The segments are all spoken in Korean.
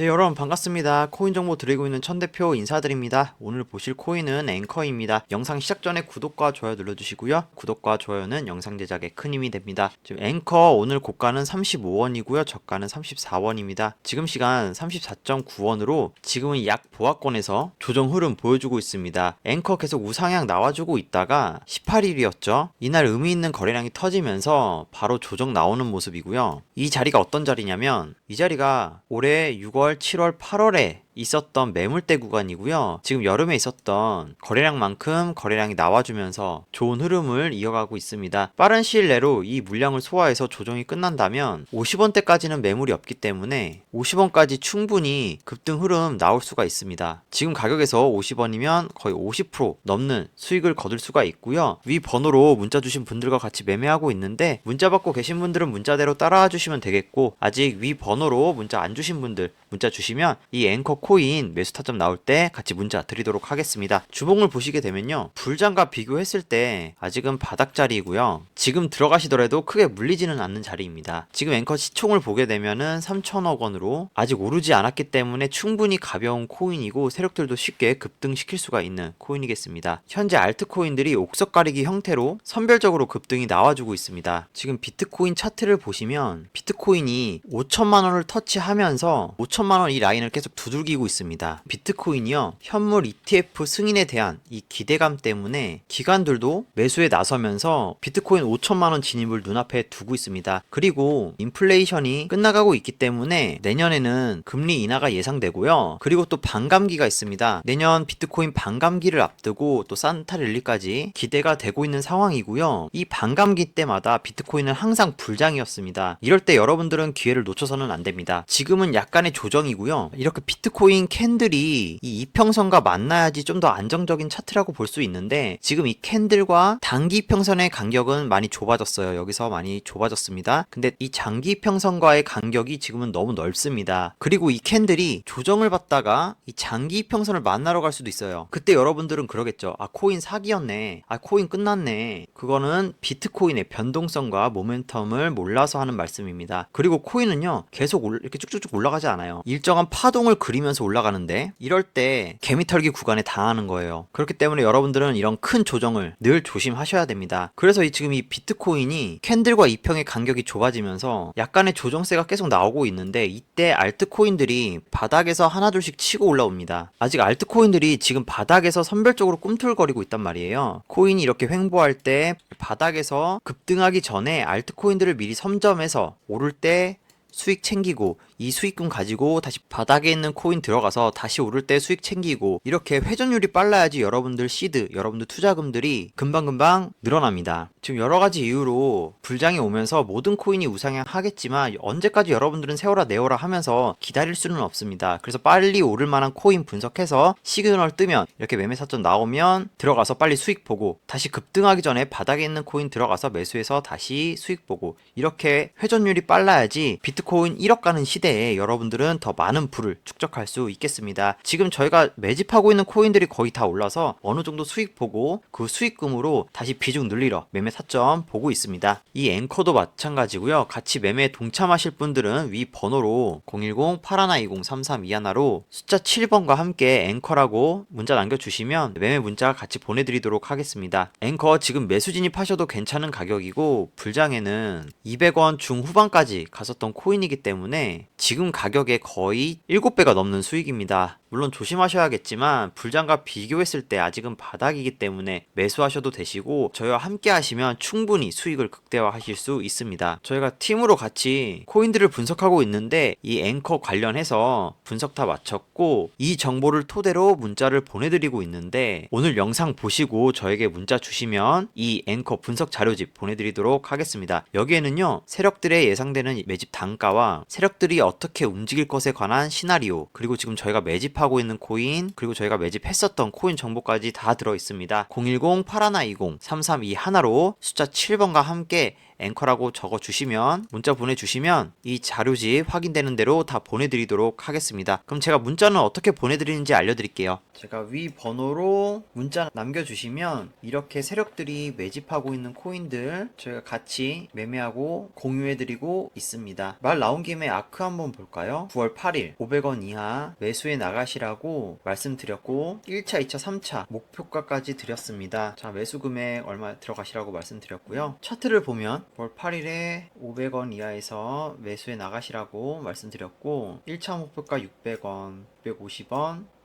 네, 여러분 반갑습니다. 코인 정보 드리고 있는 천 대표 인사드립니다. 오늘 보실 코인은 앵커입니다. 영상 시작 전에 구독과 좋아요 눌러주시고요. 구독과 좋아요는 영상 제작에 큰 힘이 됩니다. 지금 앵커 오늘 고가는 35원이고요. 저가는 34원입니다. 지금 시간 34.9원으로 지금은 약 보합권에서 조정 흐름 보여주고 있습니다. 앵커 계속 우상향 나와주고 있다가 18일이었죠. 이날 의미 있는 거래량이 터지면서 바로 조정 나오는 모습이고요. 이 자리가 어떤 자리냐면 이 자리가 올해 6월, 7월, 8월에 있었던 매물대 구간이고요. 지금 여름에 있었던 거래량만큼 거래량이 나와주면서 좋은 흐름을 이어가고 있습니다. 빠른 시일 내로 이 물량을 소화해서 조정이 끝난다면 50원대까지는 매물이 없기 때문에 50원까지 충분히 급등 흐름 나올 수가 있습니다. 지금 가격에서 50원이면 거의 50% 넘는 수익을 거둘 수가 있고요. 위 번호로 문자 주신 분들과 같이 매매하고 있는데 문자 받고 계신 분들은 문자대로 따라와 주시면 되겠고 아직 위 번호로 문자 안 주신 분들 문자 주시면 이 앵커 코인 매수 타점 나올 때 같이 문자 드리도록 하겠습니다. 주봉을 보시게 되면요. 불장과 비교했을 때 아직은 바닥 자리이고요. 지금 들어가시더라도 크게 물리지는 않는 자리입니다. 지금 앵커 시총을 보게 되면은 3천억 원으로 아직 오르지 않았기 때문에 충분히 가벼운 코인이고 세력들도 쉽게 급등시킬 수가 있는 코인이겠습니다. 현재 알트코인들이 옥석 가리기 형태로 선별적으로 급등이 나와주고 있습니다. 지금 비트코인 차트를 보시면 비트코인이 5천만 원을 터치하면서 5천만 원 이 라인을 계속 두들기고 있습니다. 비트코인이요. 현물 ETF 승인에 대한 이 기대감 때문에 기관들도 매수에 나서면서 비트코인 5천만 원 진입을 눈앞에 두고 있습니다. 그리고 인플레이션이 끝나가고 있기 때문에 내년에는 금리 인하가 예상되고요. 그리고 또 반감기가 있습니다. 내년 비트코인 반감기를 앞두고 또 산타랠리까지 기대가 되고 있는 상황이고요. 이 반감기 때마다 비트코인은 항상 불장이었습니다. 이럴 때 여러분들은 기회를 놓쳐서는 안 됩니다. 지금은 약간의 조정이고요. 이렇게 비트코인 캔들이 이 이평선과 만나야지 좀 더 안정적인 차트라고 볼 수 있는데 지금 이 캔들과 단기 이평선의 간격은 많이 좁아졌어요. 여기서 많이 좁아졌습니다. 근데 이 장기 이평선과의 간격이 지금은 너무 넓습니다. 그리고 이 캔들이 조정을 받다가 이 장기 이평선을 만나러 갈 수도 있어요. 그때 여러분들은 그러겠죠. 아 코인 사기였네. 아 코인 끝났네. 그거는 비트코인의 변동성과 모멘텀을 몰라서 하는 말씀입니다. 그리고 코인은요 계속 올- 이렇게 쭉쭉쭉 올라가지 않아요. 일정한 파동을 그리면 서 올라가는데 이럴 때 개미털기 구간에 당하는 거예요. 그렇기 때문에 여러분들은 이런 큰 조정을 늘 조심하셔야 됩니다. 그래서 이 지금 이 비트코인이 캔들과 이평의 간격이 좁아지면서 약간의 조정세가 계속 나오고 있는데 이때 알트코인들이 바닥에서 하나둘씩 치고 올라옵니다. 아직 알트코인들이 지금 바닥에서 선별적으로 꿈틀거리고 있단 말이에요. 코인이 이렇게 횡보할 때 바닥에서 급등하기 전에 알트코인들을 미리 선점해서 오를 때 수익 챙기고 이 수익금 가지고 다시 바닥에 있는 코인 들어가서 다시 오를 때 수익 챙기고 이렇게 회전율이 빨라야지 여러분들 시드, 여러분들 투자금들이 금방금방 늘어납니다. 지금 여러 가지 이유로 불장이 오면서 모든 코인이 우상향 하겠지만 언제까지 여러분들은 세워라 내워라 하면서 기다릴 수는 없습니다. 그래서 빨리 오를 만한 코인 분석해서 시그널 뜨면 이렇게 매매 사점 나오면 들어가서 빨리 수익 보고 다시 급등하기 전에 바닥에 있는 코인 들어가서 매수해서 다시 수익 보고 이렇게 회전율이 빨라야지 비트 코인 1억 가는 시대에 여러분들은 더 많은 부를 축적할 수 있겠습니다. 지금 저희가 매집하고 있는 코인들이 거의 다 올라서 어느 정도 수익 보고 그 수익금으로 다시 비중 늘리러 매매 사점 보고 있습니다. 이 앵커도 마찬가지고요. 같이 매매에 동참하실 분들은 위 번호로 010-8120-3321로 숫자 7번과 함께 앵커라고 문자 남겨주시면 매매 문자 같이 보내드리도록 하겠습니다. 앵커 지금 매수 진입하셔도 괜찮은 가격이고 불장에는 200원 중후반까지 갔었던 코인 이기 때문에 지금 가격에 거의 7배가 넘는 수익입니다. 물론 조심하셔야겠지만 불장과 비교했을 때 아직은 바닥이기 때문에 매수하셔도 되시고 저희와 함께 하시면 충분히 수익을 극대화하실 수 있습니다. 저희가 팀으로 같이 코인들을 분석하고 있는데 이 앵커 관련해서 분석 다 마쳤고 이 정보를 토대로 문자를 보내드리고 있는데 오늘 영상 보시고 저에게 문자 주시면 이 앵커 분석 자료집 보내드리도록 하겠습니다. 여기에는요 세력들의 예상되는 매집 단가와 세력들이 어떻게 움직일 것에 관한 시나리오 그리고 지금 저희가 매집 하고 있는 코인 그리고 저희가 매집했었던 코인 정보까지 다 들어 있습니다. 010-8120-332 하나로 숫자 7번과 함께 앵커라고 적어 주시면 문자 보내 주시면 이 자료집 확인되는 대로 다 보내 드리도록 하겠습니다. 그럼 제가 문자는 어떻게 보내 드리는지 알려 드릴게요. 제가 위 번호로 문자 남겨 주시면 이렇게 세력들이 매집하고 있는 코인들 저희가 같이 매매하고 공유해 드리고 있습니다. 말 나온 김에 아크 한번 볼까요? 9월 8일 500원 이하 매수해 나가시라고 말씀드렸고 1차, 2차, 3차 목표가까지 드렸습니다. 자 매수 금액 얼마 들어가시라고 말씀드렸고요. 차트를 보면 9월 8일에 500원 이하에서 매수해 나가시라고 말씀드렸고 1차 목표가 600원, 650원,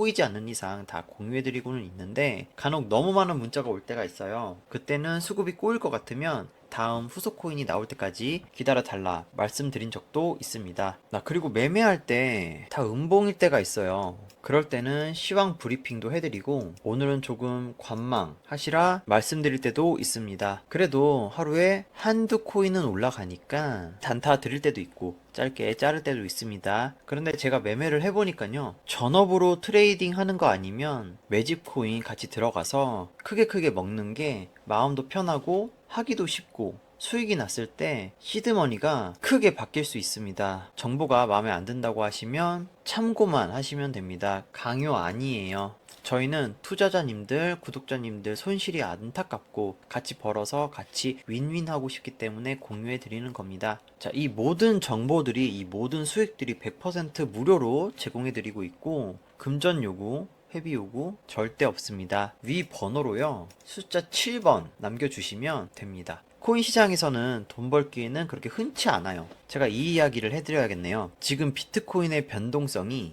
꼬이지 않는 이상 다 공유해드리고는 있는데 간혹 너무 많은 문자가 올 때가 있어요. 그때는 수급이 꼬일 것 같으면 다음 후속 코인이 나올 때까지 기다려 달라 말씀드린 적도 있습니다. 나 그리고 매매할 때 다 음봉일 때가 있어요. 그럴 때는 시황 브리핑도 해드리고 오늘은 조금 관망 하시라 말씀드릴 때도 있습니다. 그래도 하루에 한두 코인은 올라가니까 단타 드릴 때도 있고 짧게 자를 때도 있습니다. 그런데 제가 매매를 해보니까요. 전업으로 트레이딩 하는 거 아니면 매집 코인 같이 들어가서 크게 크게 먹는 게 마음도 편하고 하기도 쉽고 수익이 났을 때 시드머니가 크게 바뀔 수 있습니다. 정보가 마음에 안 든다고 하시면 참고만 하시면 됩니다. 강요 아니에요. 저희는 투자자님들, 구독자님들 손실이 안타깝고 같이 벌어서 같이 윈윈하고 싶기 때문에 공유해 드리는 겁니다. 자, 이 모든 정보들이 이 모든 수익들이 100% 무료로 제공해 드리고 있고 금전 요구, 회비 요구 절대 없습니다. 위 번호로요. 숫자 7번 남겨 주시면 됩니다. 코인 시장에서는 돈 벌기에는 그렇게 흔치 않아요. 제가 이 이야기를 해드려야겠네요. 지금 비트코인의 변동성이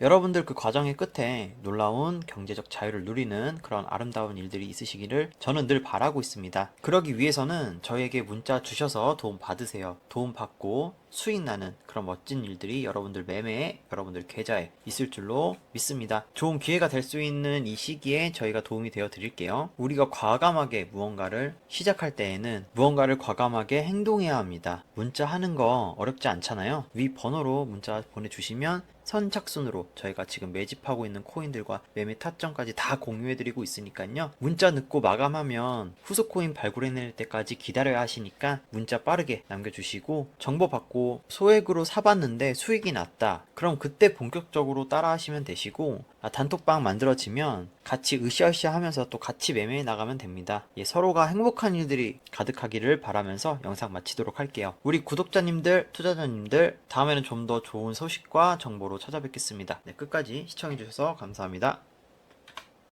여러분들 그 과정의 끝에 놀라운 경제적 자유를 누리는 그런 아름다운 일들이 있으시기를 저는 늘 바라고 있습니다. 그러기 위해서는 저에게 문자 주셔서 도움 받으세요. 도움 받고 수익 나는 그런 멋진 일들이 여러분들 매매에 여러분들 계좌에 있을 줄로 믿습니다. 좋은 기회가 될 수 있는 이 시기에 저희가 도움이 되어 드릴게요. 우리가 과감하게 무언가를 시작할 때에는 무언가를 과감하게 행동해야 합니다. 문자 하는 거 어렵지 않잖아요. 위 번호로 문자 보내주시면 선착순으로 저희가 지금 매집하고 있는 코인들과 매매 타점까지 다 공유해드리고 있으니까요. 문자 늦고 마감하면 후속 코인 발굴해낼 때까지 기다려야 하시니까 문자 빠르게 남겨주시고 정보 받고 소액으로 사봤는데 수익이 났다. 그럼 그때 본격적으로 따라 하시면 되시고 아, 단톡방 만들어지면 같이 으쌰으쌰 하면서 또 같이 매매해 나가면 됩니다. 예, 서로가 행복한 일들이 가득하기를 바라면서 영상 마치도록 할게요. 우리 구독자님들, 투자자님들, 다음에는 좀 더 좋은 소식과 정보로 찾아뵙겠습니다. 네, 끝까지 시청해주셔서 감사합니다.